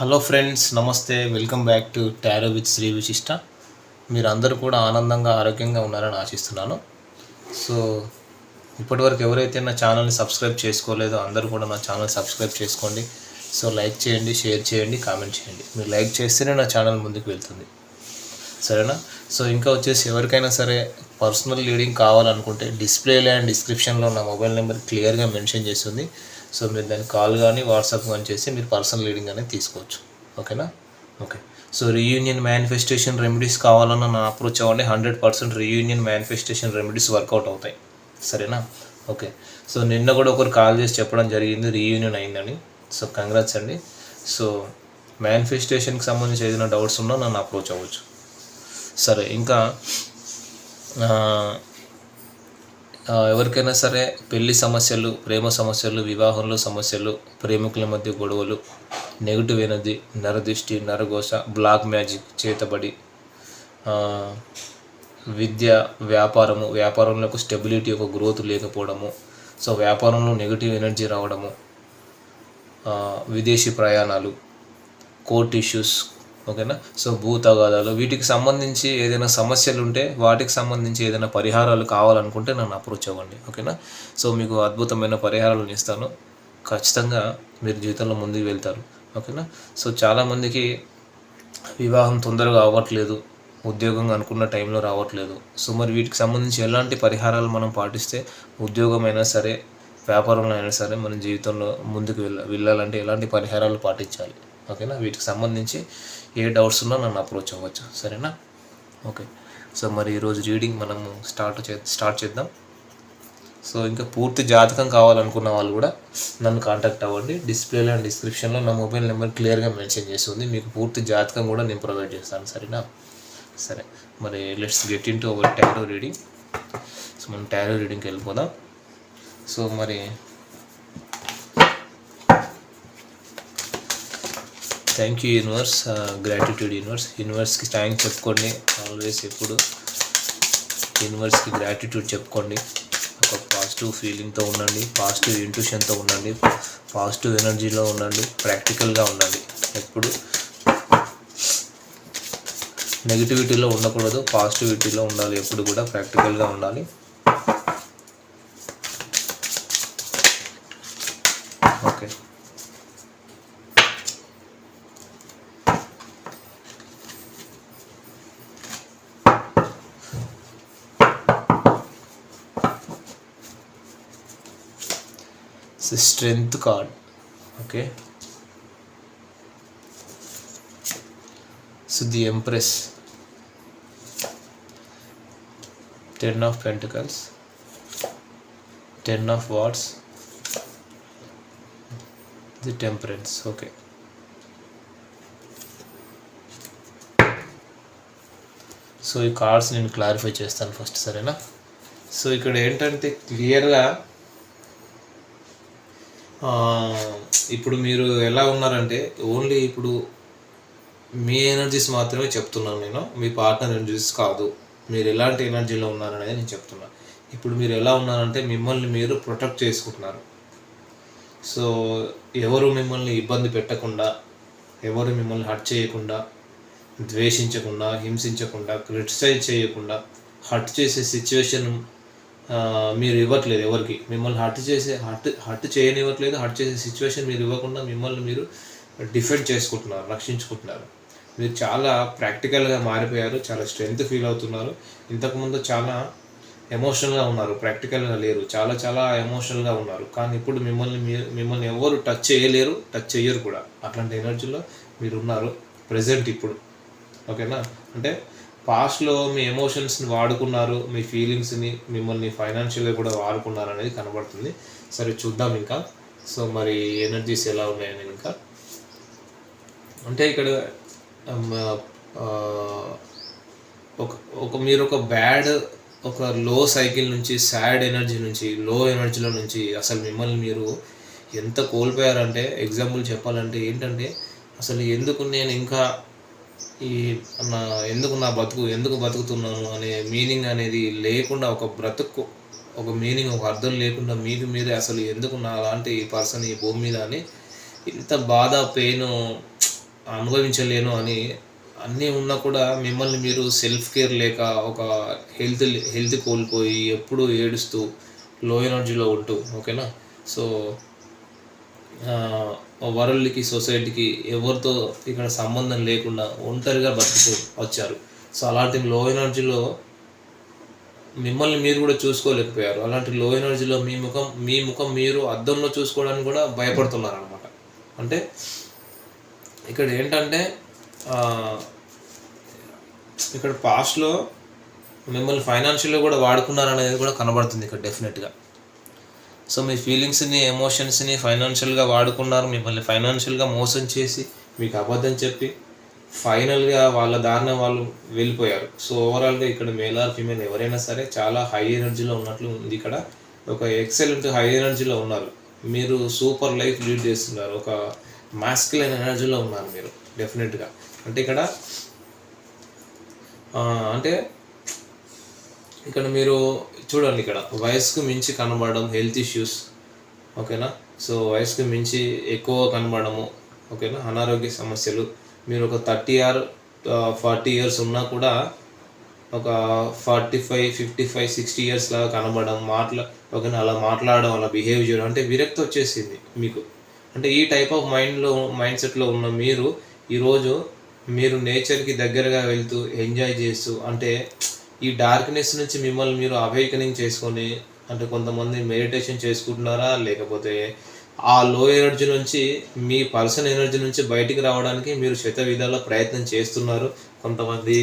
Hello friends నమస్తే. Welcome back to tarot with Sri Vishishta. మీరు అందరూ కూడా ఆనందంగా ఆరోగ్యంగా ఉన్నారని ఆశిస్తున్నాను. సో ఇప్పటివరకు ఎవరైతే నా ఛానల్ని సబ్స్క్రైబ్ చేసుకోలేదో అందరూ కూడా నా ఛానల్ సబ్స్క్రైబ్ చేసుకోండి. సో లైక్ చేయండి షేర్ చేయండి కామెంట్ చేయండి. మీరు లైక్ చేస్తేనే నా ఛానల్ ముందుకు వెళ్తుంది. సరేనా? సో ఇంకా వచ్చేసి ఎవరికైనా సరే పర్సనల్ లీడింగ్ కావాలనుకుంటే డిస్ప్లేలో అండ్ డిస్క్రిప్షన్లో నా మొబైల్ నెంబర్ క్లియర్గా మెన్షన్ చేస్తుంది. సో మీరు దాన్ని కాల్ కానీ వాట్సాప్ కానీ చేసి మీరు పర్సనల్ లీడింగ్ అనేది తీసుకోవచ్చు. ఓకేనా? Okay. So reunion manifestation remedies కావాలన్న నా అప్రోచ్ అవ్వండి. Hundred percent reunion manifestation remedies work out అవుతాయి. సరేనా? ఓకే. సో నిన్న కూడా ఒకరు కాల్ చేసి చెప్పడం జరిగింది. రీయూనియన్ అయిందని. సో కంగ్రాట్స్ అండి. సో మేనిఫెస్టేషన్కి సంబంధించి ఏదైనా డౌట్స్ ఉన్నా నన్ను అప్రోచ్ అవ్వచ్చు. సరే ఇంకా ఎవరికైనా సరే పెళ్ళి సమస్యలు ప్రేమ సమస్యలు వివాహంలో సమస్యలు ప్రేమికుల మధ్య గొడవలు నెగిటివ్ ఎనర్జీ నరదృష్టి నరఘోష బ్లాక్ మ్యాజిక్ చేతబడి విద్య వ్యాపారము వ్యాపారంలో ఒక స్టెబిలిటీ ఒక గ్రోత్ లేకపోవడము సో వ్యాపారంలో నెగిటివ్ ఎనర్జీ రావడము విదేశీ ప్రయాణాలు కోర్ట్ ఇష్యూస్ ఓకేనా? సో భూ తగాదాలు వీటికి సంబంధించి ఏదైనా సమస్యలు ఉంటే వాటికి సంబంధించి ఏదైనా పరిహారాలు కావాలనుకుంటే నన్ను అప్రోచ్ అవ్వండి. ఓకేనా? సో మీకు అద్భుతమైన పరిహారాలను ఇస్తాను ఖచ్చితంగా మీరు జీవితంలో ముందుకు వెళ్తారు. ఓకేనా? సో చాలామందికి వివాహం తొందరగా అవ్వట్లేదు ఉద్యోగం అనుకున్న టైంలో రావట్లేదు. సో మరి వీటికి సంబంధించి ఎలాంటి పరిహారాలు మనం పాటిస్తే ఉద్యోగం అయినా సరే వ్యాపారంలో అయినా సరే మన జీవితంలో ముందుకు వెళ్ళ వెళ్ళాలంటే ఎలాంటి పరిహారాలు పాటించాలి? ఓకేనా? వీటికి సంబంధించి ఏ డౌట్స్ ఉన్నా నన్ను అప్రోచ్ అవ్వచ్చు. సరేనా? ఓకే. సో మరి ఈరోజు రీడింగ్ మనము స్టార్ట్ చే స్టార్ట్ చేద్దాం. సో ఇంకా పూర్తి జాతకం కావాలనుకున్న వాళ్ళు కూడా నన్ను కాంటాక్ట్ అవ్వండి. డిస్ప్లేలో అండ్ డిస్క్రిప్షన్లో నా మొబైల్ నెంబర్ క్లియర్గా మెన్షన్ చేస్తుంది మీకు పూర్తి జాతకం కూడా నేను ప్రొవైడ్ చేస్తాను. సరేనా? సరే. మరి let's get into our tarot reading. So మనం టారో రీడింగ్కి వెళ్ళిపోదాం. సో మరి thank you universe gratitude universe యూనివర్స్కి thank చెప్పుకోండి. ఆల్వేస్ ఎప్పుడు యూనివర్స్కి గ్రాటిట్యూడ్ చెప్పుకోండి. ఒక పాజిటివ్ ఫీలింగ్తో ఉండండి. పాజిటివ్ ఇంట్యూషన్తో ఉండండి. పాజిటివ్ ఎనర్జీలో ఉండండి. ప్రాక్టికల్గా ఉండండి. ఎప్పుడు నెగిటివిటీలో ఉండకూడదు. పాజిటివిటీలో ఉండాలి. ఎప్పుడు కూడా ప్రాక్టికల్గా ఉండాలి. Okay strength card okay so the empress ten of pentacles ten of wands the temperance okay so ఈ కార్డ్స్ నేను క్లారిఫై చేస్తాను ఫస్ట్ సరేనా? సో ఇక్కడ ఏంటంటే క్లియర్గా ఇప్పుడు మీరు ఎలా ఉన్నారంటే ఓన్లీ ఇప్పుడు మీ ఎనర్జీస్ మాత్రమే చెప్తున్నాను నేను మీ పార్ట్నర్ ఎనర్జీస్ కాదు. మీరు ఎలాంటి ఎనర్జీలో ఉన్నారనేది నేను చెప్తున్నాను ఇప్పుడు మీరు ఎలా ఉన్నారంటే మిమ్మల్ని మీరు ప్రొటెక్ట్ చేసుకుంటున్నారు. సో ఎవరు మిమ్మల్ని ఇబ్బంది పెట్టకుండా ఎవరు మిమ్మల్ని హర్ట్ చేయకుండా ద్వేషించకుండా హింసించకుండా క్రిటిసైజ్ చేయకుండా హర్ట్ చేసే సిచ్యువేషన్ మీరు ఇవ్వట్లేదు ఎవరికి. మిమ్మల్ని హర్ట్ చేసే హర్ట్ హర్ట్ చేయనివ్వట్లేదు హర్ట్ చేసే సిచ్యువేషన్ మీరు ఇవ్వకుండా మిమ్మల్ని మీరు డిఫెండ్ చేసుకుంటున్నారు రక్షించుకుంటున్నారు. మీరు చాలా ప్రాక్టికల్గా మారిపోయారు చాలా స్ట్రెంగ్త్ ఫీల్ అవుతున్నారు. ఇంతకుముందు చాలా ఎమోషనల్గా ఉన్నారు ప్రాక్టికల్గా లేరు చాలా చాలా ఎమోషనల్గా ఉన్నారు. కానీ ఇప్పుడు మిమ్మల్ని మిమ్మల్ని ఎవరు టచ్ చేయలేరు టచ్ చేయరు కూడా. అట్లాంటి ఎనర్జీలో మీరు ఉన్నారు ప్రజెంట్ ఇప్పుడు. ఓకేనా అంటే పాస్ట్లో మీ ఎమోషన్స్ని వాడుకున్నారు మీ ఫీలింగ్స్ని మిమ్మల్ని ఫైనాన్షియల్గా కూడా వాడుకున్నారు అనేది కనబడుతుంది. సరే చూద్దాం ఇంకా. సో మరి ఎనర్జీస్ ఎలా ఉన్నాయని ఇంకా. అంటే ఇక్కడ ఒక ఒక మీరు ఒక బ్యాడ్ ఒక లో సైకిల్ నుంచి సాడ్ ఎనర్జీ నుంచి లో ఎనర్జీలో నుంచి అసలు మిమ్మల్ని మీరు ఎంత కోల్పోయారంటే ఎగ్జాంపుల్ చెప్పాలంటే ఏంటంటే అసలు ఎందుకు నేను ఇంకా ఈ నా ఎందుకు నా బతుకు ఎందుకు బతుకుతున్నాను అనే మీనింగ్ అనేది లేకుండా ఒక బ్రతుకు ఒక మీనింగ్ ఒక అర్థం లేకుండా మీకు మీరే అసలు ఎందుకు నా లాంటి పర్సన్ ఈ భూమి మీద అని ఇంత బాధ పెయిన్ అనుభవించలేను అని అన్నీ ఉన్నా కూడా మిమ్మల్ని మీరు సెల్ఫ్ కేర్ లేక ఒక హెల్త్ హెల్త్ కోల్పోయి ఎప్పుడూ ఏడుస్తూ లో ఎనర్జీలో ఉంటూ ఓకేనా సో వరల్డ్కి సొసైటీకి ఎవరితో ఇక్కడ సంబంధం లేకుండా ఒంటరిగా బతుకుతూ వచ్చారు. సో అలాంటి లో ఎనర్జీలో మిమ్మల్ని మీరు కూడా చూసుకోలేకపోయారు. అలాంటి లో ఎనర్జీలో మీ ముఖం మీ ముఖం మీరు అద్దంలో చూసుకోవడానికి కూడా భయపడుతున్నారు అనమాట అంటే ఇక్కడ ఏంటంటే ఇక్కడ పాస్ట్లో మిమ్మల్ని ఫైనాన్షియల్గా కూడా వాడుకున్నారు అనేది కూడా కనబడుతుంది ఇక్కడ డెఫినెట్గా సో మీ ఫీలింగ్స్ని ఎమోషన్స్ని ఫైనాన్షియల్గా వాడుకున్నారు మిమ్మల్ని ఫైనాన్షియల్గా మోసం చేసి మీకు అబద్ధం చెప్పి ఫైనల్గా వాళ్ళ దారిన వాళ్ళు వెళ్ళిపోయారు. సో ఓవరాల్గా ఇక్కడ మేల్ ఆర్ ఫీమేల్ ఎవరైనా సరే చాలా హై ఎనర్జీలో ఉన్నట్లు ఉంది ఇక్కడ. ఒక ఎక్సలెంట్ హై ఎనర్జీలో ఉన్నారు. మీరు సూపర్ లైఫ్ లీడ్ చేస్తున్నారు. ఒక మాస్కులైన ఎనర్జీలో ఉన్నారు మీరు డెఫినెట్గా. అంటే ఇక్కడ అంటే ఇక్కడ మీరు చూడండి ఇక్కడ. వయసుకు మించి కనబడడం హెల్త్ ఇష్యూస్ ఓకేనా? సో వయసుకు మించి ఎక్కువ కనబడము ఓకేనా? అనారోగ్య సమస్యలు. మీరు ఒక థర్టీ ఆర్ ఫార్టీ ఇయర్స్ ఉన్నా కూడా ఒక forty five fifty five sixty years లాగా కనబడడం మాట్లా ఓకేనా? అలా మాట్లాడడం అలా బిహేవ్ చేయడం అంటే విరక్తి వచ్చేసింది మీకు. అంటే ఈ టైప్ ఆఫ్ మైండ్లో మైండ్ సెట్లో ఉన్న మీరు ఈరోజు మీరు నేచర్కి దగ్గరగా వెళ్తూ ఎంజాయ్ చేస్తూ అంటే ఈ డార్క్నెస్ నుంచి మిమ్మల్ని మీరు అవేకనింగ్ చేసుకొని అంటే కొంతమంది మెడిటేషన్ చేసుకుంటున్నారా? లేకపోతే ఆ లో ఎనర్జీ నుంచి మీ పర్సన్ ఎనర్జీ నుంచి బయటికి రావడానికి మీరు శత విధాల ప్రయత్నం చేస్తున్నారు. కొంతమంది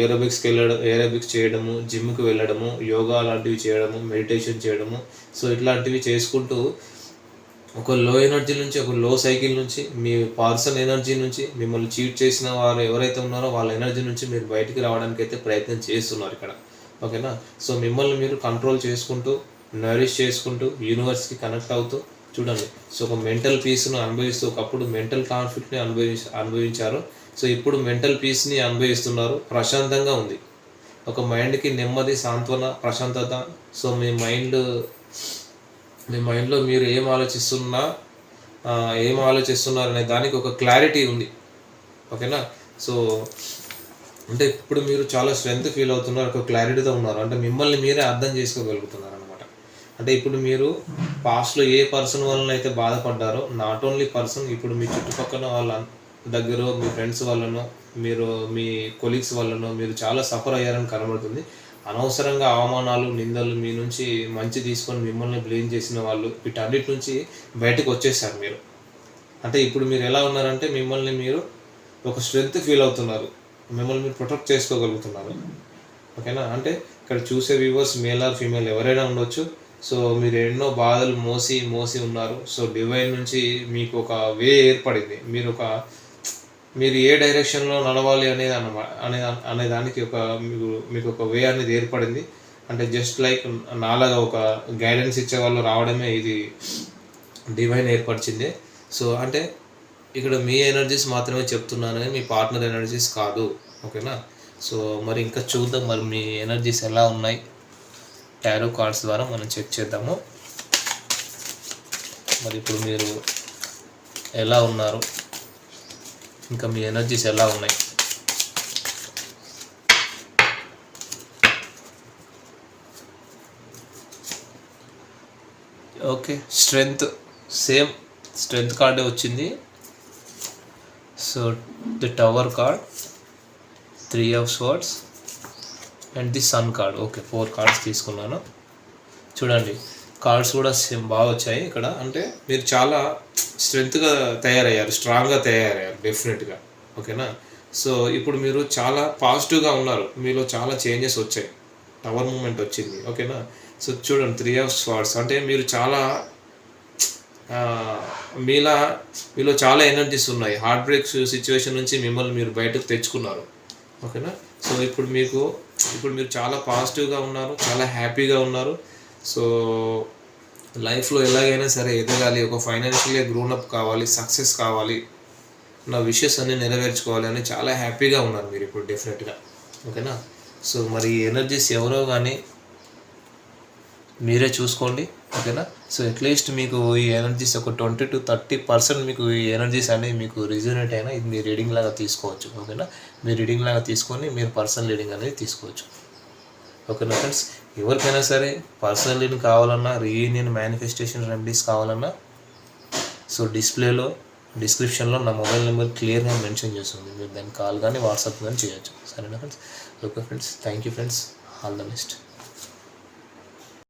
ఏరోబిక్స్కి వెళ్ళడం ఏరోబిక్స్ చేయడము జిమ్కి వెళ్ళడము యోగా లాంటివి చేయడము మెడిటేషన్ చేయడము. సో ఇట్లాంటివి చేసుకుంటూ ఒక లో ఎనర్జీ నుంచి ఒక లో సైకిల్ నుంచి మీ పర్సన్ ఎనర్జీ నుంచి మిమ్మల్ని చీట్ చేసిన వారు ఎవరైతే ఉన్నారో వాళ్ళ ఎనర్జీ నుంచి మీరు బయటికి రావడానికి అయితే ప్రయత్నం చేస్తున్నారు ఇక్కడ. ఓకేనా సో మిమ్మల్ని మీరు కంట్రోల్ చేసుకుంటూ నరిష్ చేసుకుంటూ యూనివర్స్కి కనెక్ట్ అవుతూ చూడండి. సో ఒక మెంటల్ పీస్ను అనుభవిస్తూ ఒకప్పుడు మెంటల్ కాన్ఫ్లిక్ట్ని అనుభవి అనుభవించారు. సో ఇప్పుడు మెంటల్ పీస్ని అనుభవిస్తున్నారు. ప్రశాంతంగా ఉంది. ఒక మైండ్కి నెమ్మది సాంత్వన ప్రశాంతత. సో మీ మైండ్ మీ మైండ్లో మీరు ఏం ఆలోచిస్తున్నా ఏం ఆలోచిస్తున్నారు అనే దానికి ఒక క్లారిటీ ఉంది. ఓకేనా? సో అంటే ఇప్పుడు మీరు చాలా స్ట్రెంగ్త్ ఫీల్ అవుతున్నారు ఒక క్లారిటీతో ఉన్నారు. అంటే మిమ్మల్ని మీరే అర్థం చేసుకోగలుగుతున్నారు అనమాట అంటే ఇప్పుడు మీరు పాస్ట్లో ఏ పర్సన్ వలన అయితే బాధపడ్డారో నాట్ ఓన్లీ పర్సన్ ఇప్పుడు మీ చుట్టుపక్కల వాళ్ళ దగ్గర మీ ఫ్రెండ్స్ వల్లనో మీరు మీ కొలీగ్స్ వల్లనో మీరు చాలా సఫర్ అయ్యారని కనబడుతుంది. అనవసరంగా అవమానాలు నిందలు మీ నుంచి మంచి తీసుకొని మిమ్మల్ని బ్లేమ్ చేసిన వాళ్ళు వీటన్నిటి నుంచి బయటకు వచ్చేసారు మీరు. అంటే ఇప్పుడు మీరు ఎలా ఉన్నారంటే మిమ్మల్ని మీరు ఒక స్ట్రెంగ్త్ ఫీల్ అవుతున్నారు. మిమ్మల్ని మీరు ప్రొటెక్ట్ చేసుకోగలుగుతున్నారు. ఓకేనా? అంటే ఇక్కడ చూసే వ్యూవర్స్ మేల్ ఆర్ ఫీమేల్ ఎవరైనా ఉండొచ్చు. సో మీరు ఎన్నో బాధలు మోసి మోసి ఉన్నారు. సో డివైన్ నుంచి మీకు ఒక వే ఏర్పడింది. మీరు ఒక మీరు ఏ డైరెక్షన్లో నడవాలి అనేది అన్నమా అనే అనే దానికి ఒక మీకు మీకు ఒక వే అనేది ఏర్పడింది. అంటే జస్ట్ లైక్ నాలాగా ఒక గైడెన్స్ ఇచ్చే వాళ్ళు రావడమే ఇది డివైన్ ఏర్పరిచింది. సో అంటే ఇక్కడ మీ ఎనర్జీస్ మాత్రమే చెప్తున్నాను మీ పార్ట్నర్ ఎనర్జీస్ కాదు. ఓకేనా సో మరి ఇంకా చూద్దాం మరి మీ ఎనర్జీస్ ఎలా ఉన్నాయి. టారో కార్డ్స్ ద్వారా మనం చెక్ చేద్దాము. మరి ఇప్పుడు మీరు ఎలా ఉన్నారు? ఇంకా మీ ఎనర్జీస్ ఎలా ఉన్నాయి? Okay strength. సేమ్ స్ట్రెంగ్త్ కార్డే వచ్చింది. So the tower card three of swords and the sun card. Okay four cards తీసుకున్నాను. చూడండి కార్డ్స్ కూడా సేమ్ బాగా వచ్చాయి ఇక్కడ. అంటే మీరు చాలా స్ట్రెంగ్త్గా తయారయ్యారు స్ట్రాంగ్గా తయారయ్యారు డెఫినెట్గా. ఓకేనా? సో ఇప్పుడు మీరు చాలా పాజిటివ్గా ఉన్నారు. మీలో చాలా చేంజెస్ వచ్చాయి. టవర్ మూమెంట్ వచ్చింది. ఓకేనా? సో చూడండి త్రీ ఆఫ్ స్వార్డ్స్. అంటే మీరు చాలా మీలా మీలో చాలా ఎనర్జీస్ ఉన్నాయి. హార్ట్ బ్రేక్ సిచ్యువేషన్ నుంచి మిమ్మల్ని మీరు బయటకు తెచ్చుకున్నారు. ఓకేనా? సో ఇప్పుడు మీకు ఇప్పుడు మీరు చాలా పాజిటివ్గా ఉన్నారు చాలా హ్యాపీగా ఉన్నారు. సో లైఫ్లో ఎలాగైనా సరే ఎదగాలి ఒక ఫైనాన్షియల్గా గ్రోనప్ కావాలి సక్సెస్ కావాలి నా విషెస్ అన్నీ నెరవేర్చుకోవాలి అని చాలా హ్యాపీగా ఉన్నారు మీరు ఇప్పుడు డెఫినెట్గా ఓకేనా సో మరి ఎనర్జీస్ ఎవరో కానీ మీరే చూసుకోండి. ఓకేనా సో అట్లీస్ట్ మీకు ఈ ఎనర్జీస్ ఒక ట్వంటీ టు థర్టీ పర్సెంట్ మీకు ఈ ఎనర్జీస్ అనేవి మీకు రిజనేట్ అయినా ఇది మీ రీడింగ్ లాగా తీసుకోవచ్చు. ఓకేనా మీ రీడింగ్ లాగా తీసుకొని మీరు పర్సనల్ రీడింగ్ అనేది తీసుకోవచ్చు. ఓకేనా ఫ్రెండ్స్ ఎవరికైనా సరే పర్సనల్ కావాలన్నా రీయూనియన్ మేనిఫెస్టేషన్ రెమెడీస్ కావాలన్నా సో డిస్ప్లేలో డిస్క్రిప్షన్లో నా మొబైల్ నెంబర్ క్లియర్గా మెన్షన్ చేస్తుంది. మీరు దాన్ని కాల్ కానీ వాట్సాప్ కానీ చేయొచ్చు. సరేనా friends okay friends thank you friends all the best